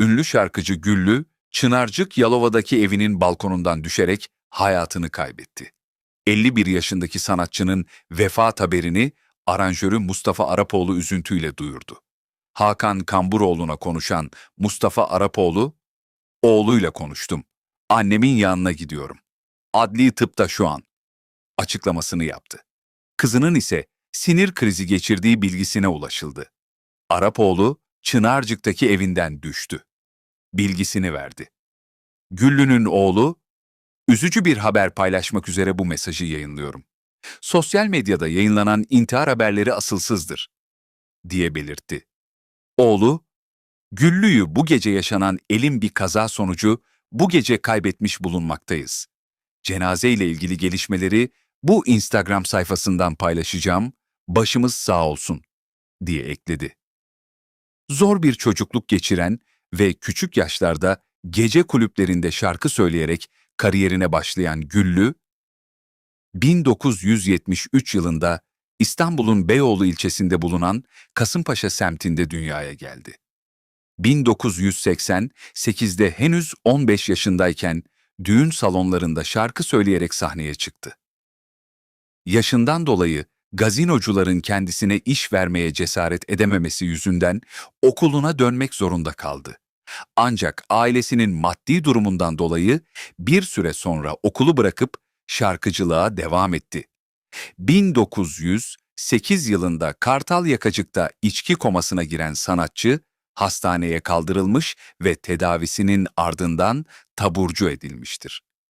Ünlü şarkıcı Güllü, Çınarcık Yalova'daki evinin balkonundan düşerek hayatını kaybetti. 51 yaşındaki sanatçının vefat haberini aranjörü Mustafa Arapoğlu üzüntüyle duyurdu. Hakan Kamburoğlu'na konuşan Mustafa Arapoğlu, oğluyla konuştum. Annemin yanına gidiyorum. Adli tıpta şu an. Açıklamasını yaptı. Kızının ise sinir krizi geçirdiği bilgisine ulaşıldı. Arapoğlu, Çınarcık'taki evinden düştü. Bilgisini verdi. Güllü'nün oğlu, üzücü bir haber paylaşmak üzere bu mesajı yayınlıyorum. Sosyal medyada yayınlanan intihar haberleri asılsızdır, diye belirtti. Oğlu, Güllü'yü bu gece yaşanan elin bir kaza sonucu bu gece kaybetmiş bulunmaktayız. Cenaze ile ilgili gelişmeleri bu Instagram sayfasından paylaşacağım, başımız sağ olsun, diye ekledi. Zor bir çocukluk geçiren ve küçük yaşlarda gece kulüplerinde şarkı söyleyerek kariyerine başlayan Güllü, 1973 yılında İstanbul'un Beyoğlu ilçesinde bulunan Kasımpaşa semtinde dünyaya geldi. 1988'de henüz 15 yaşındayken düğün salonlarında şarkı söyleyerek sahneye çıktı. Yaşından dolayı gazinocuların kendisine iş vermeye cesaret edememesi yüzünden okuluna dönmek zorunda kaldı. Ancak ailesinin maddi durumundan dolayı bir süre sonra okulu bırakıp şarkıcılığa devam etti. 1908 yılında Kartal Yakacık'ta içki komasına giren sanatçı, hastaneye kaldırılmış ve tedavisinin ardından taburcu edilmiştir.